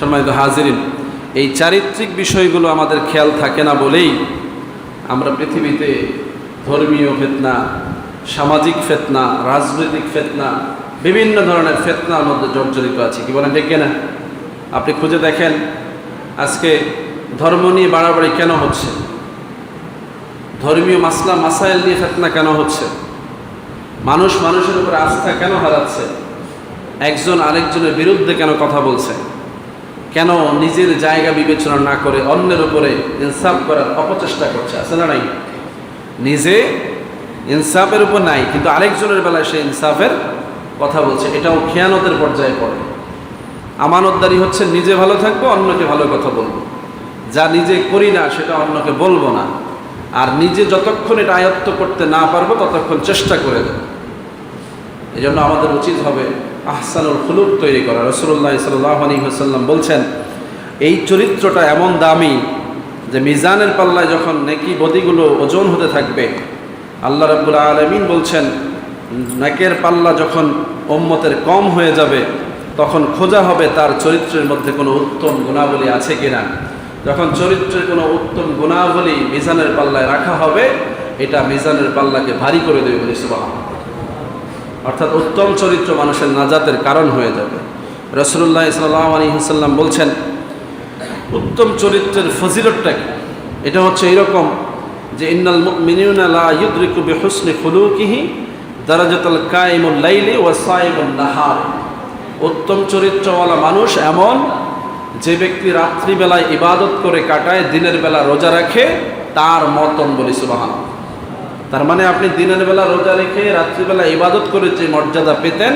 সম্মানিত হাজিরিন, এই চারিত্রিক বিষয়গুলো আমাদের খেয়াল থাকে না বলেই আমরা পৃথিবীতে ধর্মীয় ফেতনা, সামাজিক ফেতনা, রাজনৈতিক ফেতনা, বিভিন্ন ধরনের ফেতনার মধ্যে জর্জরিত আছে। কি বলেন ঠিক না আপনি খুঁজে দেখেন আজকে ধর্ম নিয়ে বাড়াবাড়ি কেন হচ্ছে? ধর্মীয় মাসলা, মাসাইল নিয়ে ফেতনা কেন হচ্ছে? মানুষ মানুষের উপরে আস্থা কেন হারাচ্ছে? একজন আরেকজনের বিরুদ্ধে কেন কথা বলছে? কেন নিজের জায়গা বিবেচনা না করে অন্যের উপরে ইনসাফ করার অপচেষ্টা করছে? আছে না নাই? নিজে ইনসাফের উপর নাই, কিন্তু আরেকজনের বেলায় সে ইনসাফের কথা বলছে। এটাও খেয়ানতের পর্যায়ে পড়ে। আমানতদারি হচ্ছে নিজে ভালো থাকব, অন্যকে ভালো কথা বলব। যা নিজে করি না, সেটা অন্যকে বলব না। আর নিজে যতক্ষণ এটা আয়ত্ত করতে না পারব, ততক্ষণ চেষ্টা করে দেব। এই জন্য আমাদের উচিত হবে আহসানুল খুলুক তৈরি করা। রসুল্লাহ সাল্লাহ আলী হাসাল্লাম বলছেন, এই চরিত্রটা এমন দামি যে মিজানের পাল্লায় যখন নেকি বদিগুলো ওজন হতে থাকবে, আল্লাহ রাবুল আলমিন বলছেন, নাকের পাল্লা যখন ওম্মতের কম হয়ে যাবে, তখন খোঁজা হবে তার চরিত্রের মধ্যে কোনো উত্তম গুণাবলী আছে কিনা। যখন চরিত্রের কোনো উত্তম গুণাবলী মিজানের পাল্লায় রাখা হবে, এটা মিজানের পাল্লাকে ভারী করে দেবে বলে সুবাহ অর্থাৎ উত্তম চরিত্র মানুষের নাজাতের কারণ হয়ে যাবে। রসুল্লাহ ইসলাম আলী হাসাল্লাম বলছেন, উত্তম চরিত্রের ফজিলতটা কি? এটা হচ্ছে এরকম যে, ইন্নাল মিনিউনা লা ইউদ্রিকু বিহুসনি খুলুকিহি দারাজাতুল কাইমুল লাইলি ওয়া সাইমুন নাহার। উত্তম চরিত্রওয়ালা মানুষ এমন যে ব্যক্তি রাত্রিবেলায় ইবাদত করে কাটায়, দিনের বেলা রোজা রাখে, তার মতন বলি সুবাহান তার মানে আপনি দিনের বেলা রোজা রেখে রাত্রিবেলা ইবাদত করে যে মর্যাদা পেতেন,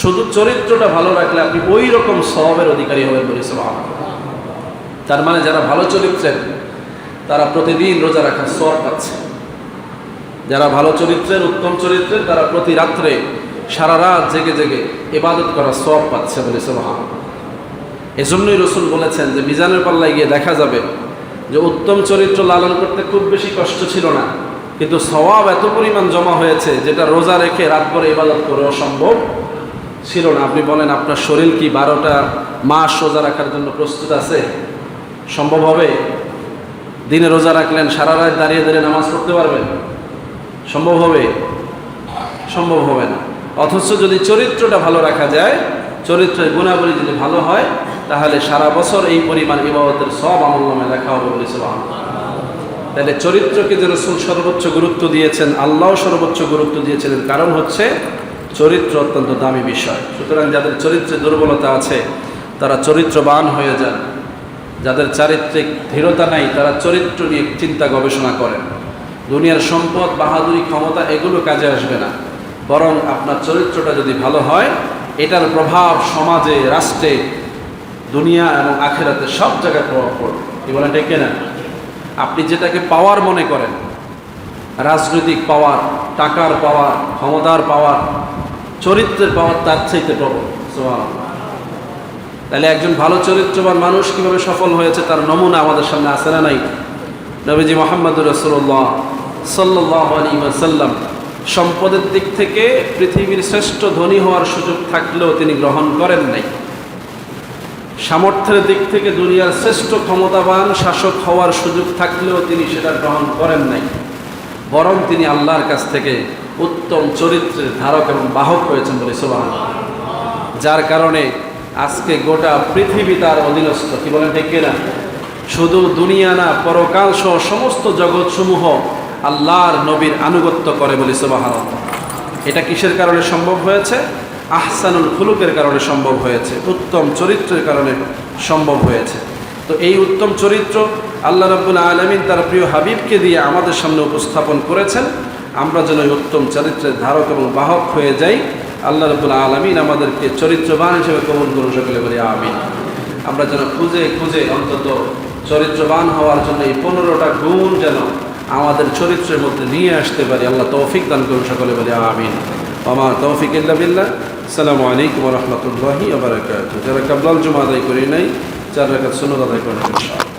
শুধু চরিত্রটা ভালো রাখলে আপনি ওই রকম স্বভাবের অধিকারী হবেন বলি সুবাহান তার মানে যারা ভালো চরিত্রের, তারা প্রতিদিন রোজা রাখার সব পাচ্ছে। যারা ভালো চরিত্রের, উত্তম চরিত্রের, তারা প্রতি রাত্রে, সারা রাত জেগে জেগে ইবাদত করার সব পাচ্ছে বলে সুবাহান এজন্যই রসুল বলেছেন যে মিজানের পাল্লায় গিয়ে দেখা যাবে যে উত্তম চরিত্র লালন করতে খুব বেশি কষ্ট ছিল না। কিন্তু স্বভাব এত পরিমাণ জমা হয়েছে যেটা রোজা রেখে রাত করে ইবাদত করে অসম্ভব ছিল না। আপনি বলেন, আপনার শরীর কি বারোটা মাস রোজা রাখার জন্য প্রস্তুত আছে? সম্ভব হবে? দিনে রোজা রাখলেন, সারা রাত দাঁড়িয়ে দাঁড়িয়ে নামাজ পড়তে পারবেন? সম্ভব হবে? সম্ভব হবে না। অথচ যদি চরিত্রটা ভালো রাখা যায়, চরিত্রের গুণাবলী যদি ভালো হয়, তাহলে সারা বছর এই পরিমাণ ইবাদতের সব আমল নামে লেখা হবে বলে তাহলে চরিত্রকে যে রসুল সর্বোচ্চ গুরুত্ব দিয়েছেন, আল্লাহ সর্বোচ্চ গুরুত্ব দিয়েছিলেন, কারণ হচ্ছে চরিত্র অত্যন্ত দামি বিষয়। সুতরাং যাদের চরিত্রে দুর্বলতা আছে, তারা চরিত্রবান হয়ে যান। যাদের চারিত্রিক দৃঢ়তা নাই, তারা চরিত্র নিয়ে চিন্তা গবেষণা করেন। দুনিয়ার সম্পদ, বাহাদুরি, ক্ষমতা এগুলো কাজে আসবে না। বরং আপনার চরিত্রটা যদি ভালো হয়, এটার প্রভাব সমাজে, রাষ্ট্রে, দুনিয়া এবং আখেরাতে সব জায়গায় প্রভাব পড়বে। কি বলেন না আপনি যেটাকে পাওয়ার মনে করেন, রাজনৈতিক পাওয়ার টাকার পাওয়ার ক্ষমতার পাওয়ার চরিত্রের পাওয়ার তার চাইতে প্রবল তাহলে একজন ভালো চরিত্রবান মানুষ কীভাবে সফল হয়েছে তার নমুনা আমাদের সামনে আসে না নাই? নবীজি মোহাম্মদুর রসুল্লাহ সাল্লাহ আলী সাল্লাম সম্পদের দিক থেকে পৃথিবীর শ্রেষ্ঠ ধনী হওয়ার সুযোগ থাকলেও তিনি গ্রহণ করেন নাই। সামর্থ্যের দিক থেকে দুনিয়ার শ্রেষ্ঠ ক্ষমতাবান শাসক হওয়ার সুযোগ থাকলেও তিনি সেটা গ্রহণ করেন নাই। বরং তিনি আল্লাহর কাছ থেকে উত্তম চরিত্রের ধারক এবং বাহক হয়েছেন বলে সোবাহ যার কারণে আজকে গোটা পৃথিবী তার অধীনস্থ। কি বলেন ঠিক না শুধু দুনিয়া না, পরকাল সহ সমস্ত জগৎসমূহ আল্লাহর নবীর আনুগত্য করে বলে সোবাহ এটা কিসের কারণে সম্ভব হয়েছে? আহসানুল খুলুকের কারণে সম্ভব হয়েছে, উত্তম চরিত্রের কারণে সম্ভব হয়েছে। তো এই উত্তম চরিত্র আল্লাহ রব্বুল আলমিন তার প্রিয় হাবিবকে দিয়ে আমাদের সামনে উপস্থাপন করেছেন। আমরা যেন উত্তম চরিত্রের ধারক এবং বাহক হয়ে যাই। আল্লাহ রব্বুল আলমিন আমাদেরকে চরিত্রবান হিসেবে কবুল করুন সকলে বলি আমিন। আমরা যেন খুঁজে খুঁজে অন্তত চরিত্রবান হওয়ার জন্য এই পনেরোটা গুণ যেন আমাদের চরিত্রের মধ্যে নিয়ে আসতে পারি। আল্লাহ তৌফিক দান করুন সকলে বলি আমিন। আমার তৌফিক বিল্লাহ। আসসালামু আলাইকুম রহমতুল্লাহি আবরাকাত যারা কাবলাল জমা আদায় করি নাই, চার রাখাত সুন্নত আদায় করেন